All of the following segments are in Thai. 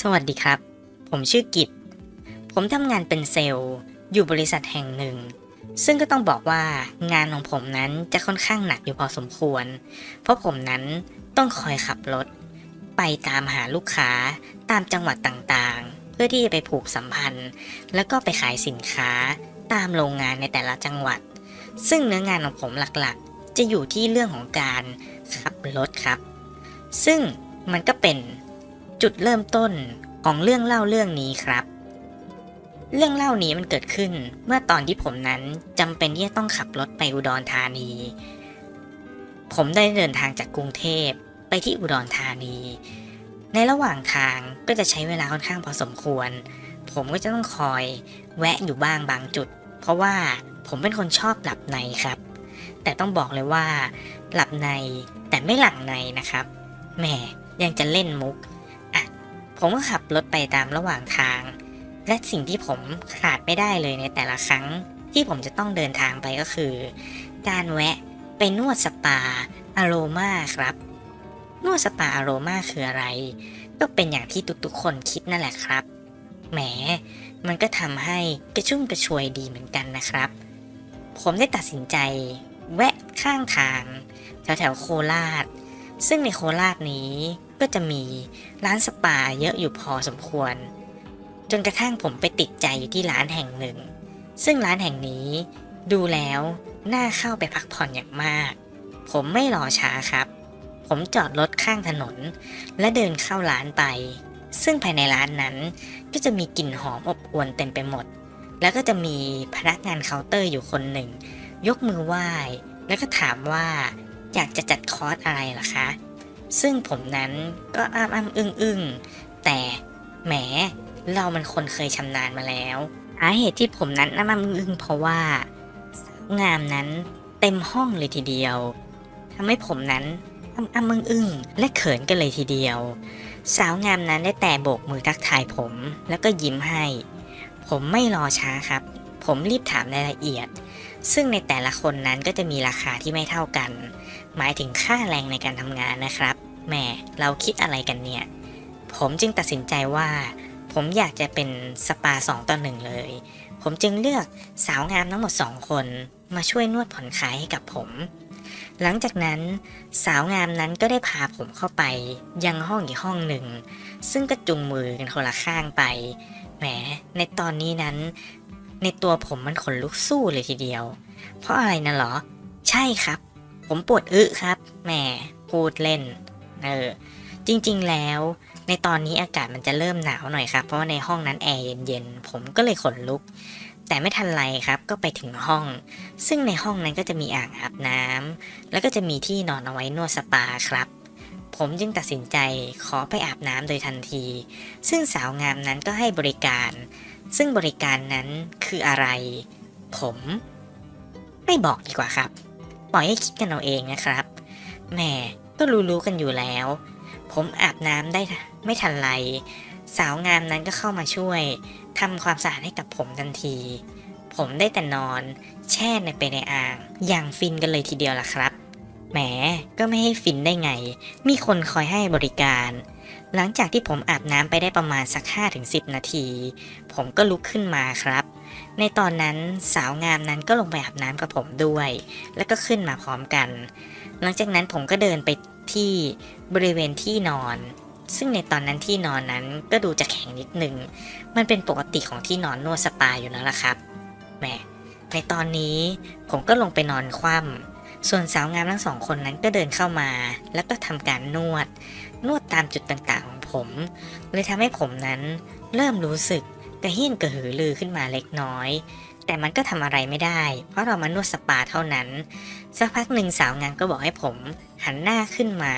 สวัสดีครับ ผมชื่อกิตผมทำงานเป็นเซลล์ อยู่บริษัทแห่งหนึ่ง ซึ่งก็ต้องบอกว่างานของผมนั้นจะค่อนข้างหนักอยู่พอสมควร เพราะผมนั้นต้องคอยขับรถ ไปตามหาลูกค้าตามจังหวัดต่างๆ เพื่อที่จะไปผูกสัมพันธ์ แล้วก็ไปขายสินค้าตามโรงงานในแต่ละจังหวัด ซึ่งเนื้องานของผมหลักๆ จะอยู่ที่เรื่องของการขับรถครับ ซึ่งมันก็เป็น จุดเริ่มต้นของเรื่องเล่าเรื่องนี้ครับ เรื่องเล่านี้มันเกิดขึ้นเมื่อตอนที่ผมนั้นจำเป็นที่จะต้องขับรถไปอุดรธานี ผมได้เดินทางจากกรุงเทพไปที่อุดรธานี ในระหว่างทางก็จะใช้เวลาค่อนข้างพอสมควร ผมก็จะต้องคอยแวะอยู่บ้างบางจุด เพราะว่าผมเป็นคนชอบหลับในครับ แต่ต้องบอกเลยว่า หลับในแต่ไม่หลังในนะครับแหมยังจะเล่นมุก ผมก็ขับรถไปตามระหว่างทาง และสิ่งที่ผมขาดไม่ได้เลยในแต่ละครั้งที่ผมจะต้องเดินทางไปก็คือ การแวะไปนวดสปาอโรมาครับ นวดสปาอโรมาคืออะไร ก็เป็นอย่างที่ทุกๆคนคิดนั่นแหละครับ แหม มันก็ทำให้กระชุ่มกระชวยดีเหมือนกันนะครับ ผมได้ตัดสินใจ แวะข้างทาง แถวแถวโคราช ซึ่งในโคราชนี้ก็จะมีร้านสปาเยอะอยู่พอสมควร จนกระทั่งผมไปติดใจอยู่ที่ร้านแห่งหนึ่ง ซึ่งร้านแห่งนี้ดูแล้วน่าเข้าไปพักผ่อนอย่างมาก ผมไม่รอช้าครับ ผมจอดรถข้างถนน และเดินเข้าร้านไป ซึ่งภายในร้านนั้นก็จะมีกลิ่นหอมอบอวลเต็มไปหมด แล้วก็จะมีพนักงานเคาน์เตอร์อยู่คนหนึ่ง ยกมือไหว้ แล้วก็ถามว่า อยากจะจัดคอร์สอะไรล่ะคะ ซึ่งผมนั้นก็อ้ามอ้ามอึ้งอึ้งแต่แหมเรามันคนเคยชำนาญมาแล้วสาเหตุที่ผมนั้นอ้ามอ้ามอึ้งเพราะว่าสาวงามนั้นเต็มห้องเลยทีเดียวทำให้ผมนั้นอ้ำอ้ำอึ้งอึ้งและเขินกันเลยทีเดียว สาวงามนั้นได้แต่โบกมือทักทายผม แล้วก็ยิ้มให้ ผมไม่รอช้าครับ ผมรีบถามรายละเอียด ซึ่งในแต่ละคนนั้นก็จะมีราคาที่ไม่เท่ากัน หมายถึงค่าแรงในการทำงานนะครับแหมเราคิดอะไรกันเนี่ย ผมจึงตัดสินใจว่า ผมอยากจะเป็นสปา 2 ต่อหนึ่งเลย ผมจึงเลือกสาวงามทั้งหมด 2 คน มาช่วยนวดผ่อนคลายให้กับผม หลังจากนั้น สาวงามนั้นก็ได้พาผมเข้าไปยังห้องอีกห้องหนึ่ง ซึ่งก็จุงมือกันคนละข้างไปแหมในตอนนี้นั้น ในตัวผมมันขนลุกสู้เลยทีเดียว เพราะอะไรนะเหรอ ใช่ครับ ผมปวดอึครับ แหม พูดเล่น เออ จริงๆแล้ว ในตอนนี้อากาศมันจะเริ่มหนาวหน่อยครับ เพราะว่าในห้องนั้นแอร์เย็นๆ ผมก็เลยขนลุก แต่ไม่ทันไรครับ ก็ไปถึงห้อง ซึ่งในห้องนั้นก็จะมีอ่างอาบน้ำแล้วก็จะมีที่นอนเอาไว้นวดสปาครับผมจึงตัดสินใจขอไปอาบน้ำโดยทันที ซึ่งสาวงามนั้นก็ให้บริการ ซึ่งบริการนั้นคืออะไร ผม ไม่บอกดีกว่าครับ ปล่อยให้คิดกันเอาเองนะครับแหมก็รู้ๆกันอยู่แล้ว ผมอาบน้ำได้ไม่ทันไร สาวงามนั้นก็เข้ามาช่วยทำความสะอาดให้กับผมทันที ผมได้แต่นอน แช่ในไปในอ่าง อย่างฟินกันเลยทีเดียวล่ะครับแหมก็ไม่ให้ฟินได้ไง มีคนคอยให้บริการ หลังจากที่ผมอาบน้ำไปได้ประมาณสัก 5-10 นาที ผมก็ลุกขึ้นมาครับ ในตอนนั้นสาวงามนั้นก็ลงไปอาบน้ำกับผมด้วย แล้วก็ขึ้นมาพร้อมกัน หลังจากนั้นผมก็เดินไปที่บริเวณที่นอน ซึ่งในตอนนั้นที่นอนนั้นก็ดูจะแข็งนิดนึง มันเป็นปกติของที่นอนนวดสปาอยู่แล้วล่ะครับแหมในตอนนี้ผมก็ลงไปนอนคว่ำส่วนสาวงามทั้งสองคนนั้นก็เดินเข้ามา แล้วก็ทำการนวด นวดตามจุดต่างๆของผม เลยทำให้ผมนั้นเริ่มรู้สึกกระเฮี้ยนกระหือรือขึ้นมาเล็กน้อย แต่มันก็ทำอะไรไม่ได้ เพราะเรามานวดสปาเท่านั้น สักพักหนึ่งสาวงามก็บอกให้ผมหันหน้าขึ้นมา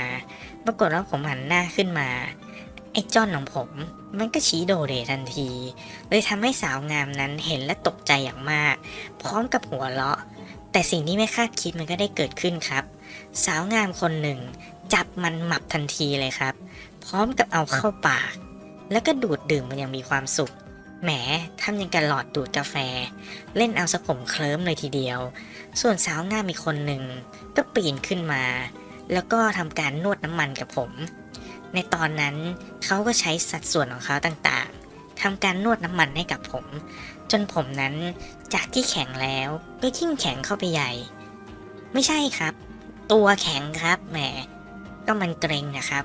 ปรากฏว่าผมหันหน้าขึ้นมา ไอ้จ้อนของผม มันก็ชี้โดเรทันที เลยทำให้สาวงามนั้นเห็นและตกใจอย่างมาก พร้อมกับหัวเราะ แต่สิ่งที่ไม่คาดคิดมันก็ได้เกิดขึ้นครับ สาวงามคนหนึ่ง จับมันหมับทันทีเลยครับ พร้อมกับเอาเข้าปาก แล้วก็ดูดดื่มมันยังมีความสุข แหมทำยังกันหลอดดูดกาแฟ เล่นเอาสะผมเคลิ้มเลยทีเดียว ส่วนสาวงามอีกคนหนึ่งก็ปีนขึ้นมา แล้วก็ทำการนวดน้ำมันกับผม ในตอนนั้นเขาก็ใช้สัดส่วนของเขาต่างๆทำการนวดน้ำมันให้กับผม จนผมนั้นจากที่แข็งแล้วก็ยิ่งแข็งเข้าไปใหญ่ ไม่ใช่ครับ ตัวแข็งครับแหม ก็มันเกรงนะครับ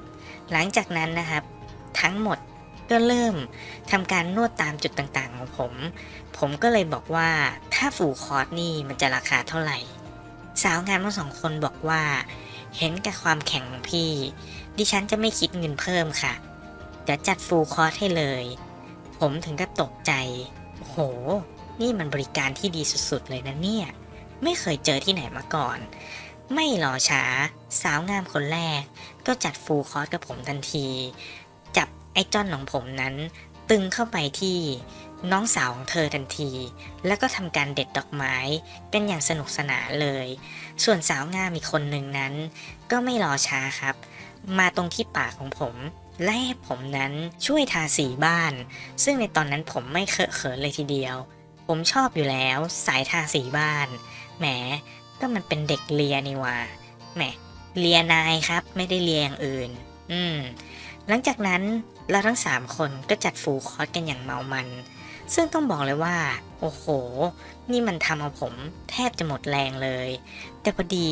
หลังจากนั้นนะครับ ทั้งหมดก็เริ่มทำการนวดตามจุดต่างๆ ของผม ผมก็เลยบอกว่าถ้าฟูคอร์สนี่มันจะราคาเท่าไหร่ สาวงานทั้งสองคนบอกว่า เห็นกับความแข็งของพี่ ดิฉันจะไม่คิดเงินเพิ่มค่ะเดี๋ยวจัดฟูลคอร์สให้เลย ผมถึงกับตกใจ โห นี่มันบริการที่ดีสุดๆเลยนะเนี่ย ไม่เคยเจอที่ไหนมาก่อน ไม่รอช้า สาวงามคนแรก ก็จัดฟูลคอร์สกับผมทันที จับไอ้จ้อนของผมนั้น ตึงเข้าไปที่น้องสาวของเธอทันที แล้วก็ทำการเด็ดดอกไม้กันอย่างสนุกสนานเลย ส่วนสาวงามอีกคนหนึ่งนั้น ก็ไม่รอช้าครับ มาตรงที่ปากของผม และให้ผมนั้นช่วยทาสีบ้าน ซึ่งในตอนนั้นผมไม่เคอะเขินเลยทีเดียว ผมชอบอยู่แล้ว สายทาสีบ้าน แหม ก็มันเป็นเด็กเลียนี่ว่าแหมเลียนายครับไม่ได้เลียอย่างอื่น อืม หลังจากนั้นเราทั้งสามคนก็จัดฟูลคอร์สกันอย่างเมามัน ซึ่งต้องบอกเลยว่า โอ้โห นี่มันทำเอาผมแทบจะหมดแรงเลย แต่พอดี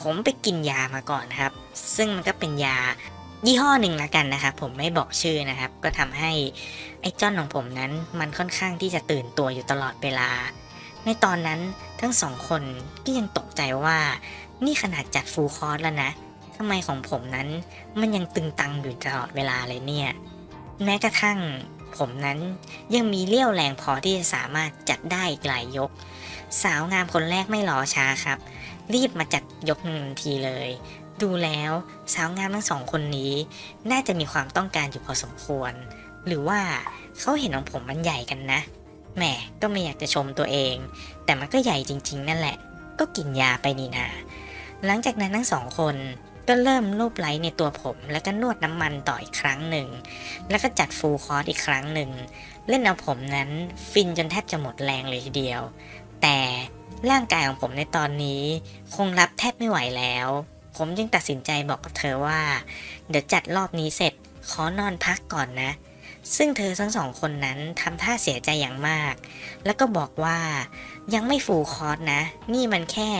ผมไปกินยามาก่อนครับ ซึ่งมันก็เป็นยายี่ห้อหนึ่งละกันนะครับผมไม่บอกชื่อนะครับ ก็ทำให้ไอ้จ้อนของผมนั้นมันค่อนข้างที่จะตื่นตัวอยู่ตลอดเวลา ในตอนนั้นทั้งสองคนก็ยังตกใจว่า นี่ขนาดจัดฟูลคอร์สแล้วนะทำไมของผมนั้นมันยังตึงตังอยู่ตลอดเวลาเลยเนี่ย แม้กระทั่งผมนั้นยังมีเลี้ยวแรงพอที่จะสามารถจัดได้อีกหลายยก สาวงามคนแรกไม่รอช้าครับ รีบมาจัดยกหนึ่งทันทีเลย ดูแล้วสาวงามทั้งสองคนนี้ น่าจะมีความต้องการอยู่พอสมควร หรือว่าเขาเห็นของผมมันใหญ่กันนะ แหมก็ไม่อยากจะชมตัวเอง แต่มันก็ใหญ่จริง ๆ นั่นแหละ ก็กินยาไปนี่นา หลังจากนั้นทั้งสองคนก็เริ่มรูปไล้ในตัวผม แล้วก็นวดน้ำมันต่ออีกครั้งหนึ่ง แล้วก็จัดฟูลคอร์สอีกครั้งหนึ่ง เล่นเอาผมนั้นฟินจนแทบจะหมดแรงเลยทีเดียว แต่ร่างกายของผมในตอนนี้ คงรับแทบไม่ไหวแล้ว ผมจึงตัดสินใจบอกกับเธอว่า เดี๋ยวจัดรอบนี้เสร็จ ขอนอนพักก่อนนะ ซึ่งเธอทั้งสองคนนั้นทำท่าเสียใจอย่างมาก แล้วก็บอกว่ายังไม่ฟูลคอร์สนะ นี่มันแค่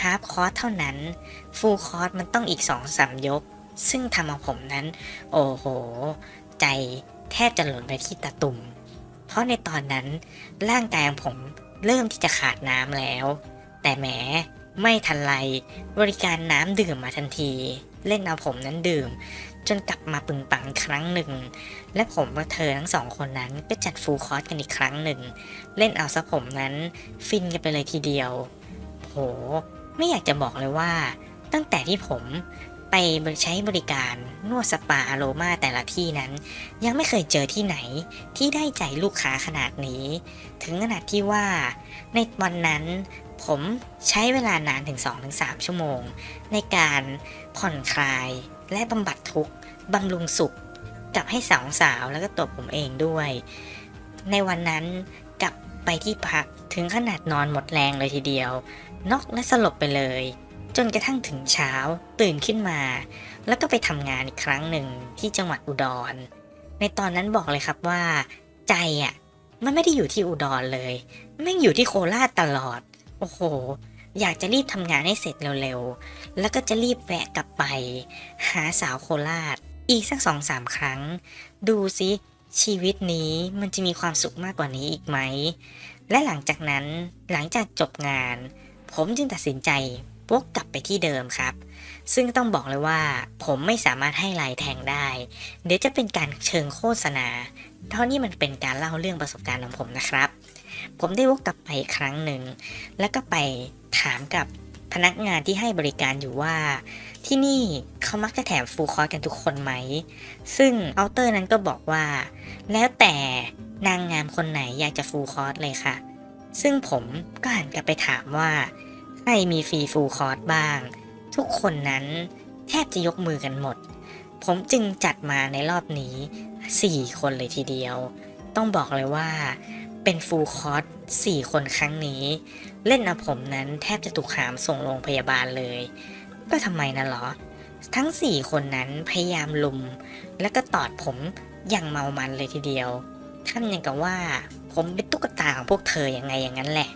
ฮาร์ฟคอร์สเท่านั้น ฟูลคอร์สมันต้องอีกสองสามยก ซึ่งทำเอาผมนั้น โอ้โห ใจแทบจะหล่นไปที่ตาตุ่ม เพราะในตอนนั้นร่างกายของผมเริ่มที่จะขาดน้ำแล้ว แต่แหมไม่ทันไร บริการน้ำดื่มมาทันที เล่นเอาผมนั้นดื่ม จนกลับมาปึงปังครั้งหนึ่ง และผมกับเธอทั้งสองคนนั้นก็จัดฟูลคอร์สกันอีกครั้งหนึ่ง เล่นเอาซะผมนั้นฟินกันไปเลยทีเดียว โห ไม่อยากจะบอกเลยว่า ตั้งแต่ที่ผมไปใช้บริการนวดสปาอโรมาแต่ละที่นั้น ยังไม่เคยเจอที่ไหนที่ได้ใจลูกค้าขนาดนี้ ถึงขนาดที่ว่า ในวันนั้นผมใช้เวลานานถึง 2-3 ชั่วโมง ในการผ่อนคลายและบำบัดทุกข์ บำรุงสุขกับให้สาวสาวแล้วก็ตัวผมเองด้วย ในวันนั้นกลับไปที่พักถึงขนาดนอนหมดแรงเลยทีเดียว นอกและสลบไปเลย จนกระทั่งถึงเช้าตื่นขึ้นมา แล้วก็ไปทำงานอีกครั้งหนึ่งที่จังหวัดอุดร ในตอนนั้นบอกเลยครับว่า ใจอะมันไม่ได้อยู่ที่อุดรเลยแม่งอยู่ที่โคราชตลอด โอ้โห อยากจะรีบทำงานให้เสร็จเร็วๆ แล้วก็จะรีบแวะกลับไป หาสาวโคราช อีกสักสองสามครั้ง ดูซิชีวิตนี้มันจะมีความสุขมากกว่านี้อีกไหม และหลังจากนั้นหลังจากจบงาน ผมจึงตัดสินใจวกกลับไปที่เดิมครับ ซึ่งต้องบอกเลยว่าผมไม่สามารถให้ลายแทงได้ เดี๋ยวจะเป็นการเชิงโฆษณา เท่านี้มันเป็นการเล่าเรื่องประสบการณ์ของผมนะครับ ผมได้วกกลับไปอีกครั้งหนึ่ง แล้วก็ไปถามกับ พนักงานที่ให้บริการอยู่ว่า ที่นี่เขามักจะแถมฟูลคอร์สกันทุกคนไหม ซึ่งเคาน์เตอร์นั้นก็บอกว่า แล้วแต่นางงามคนไหนอยากจะฟูลคอร์สเลยค่ะ ซึ่งผมก็หันกลับไปถามว่า ใครมีฟรีฟูลคอร์สบ้าง ทุกคนนั้นแทบจะยกมือกันหมด ผมจึงจัดมาในรอบนี้ 4 คนเลยทีเดียว ต้องบอกเลยว่าเป็นฟูลคอร์ส4คนครั้งนี้ เล่นเอาผมนั้นแทบจะถูกหามส่งโรงพยาบาลเลย ก็ทำไมนะเหรอ ทั้งสี่คนนั้นพยายามลุม และก็ตอดผมอย่างเมามันเลยทีเดียวท่านยังกับว่า ผมเป็นตุ๊กตาของพวกเธออย่างไงอย่างนั้นแหละ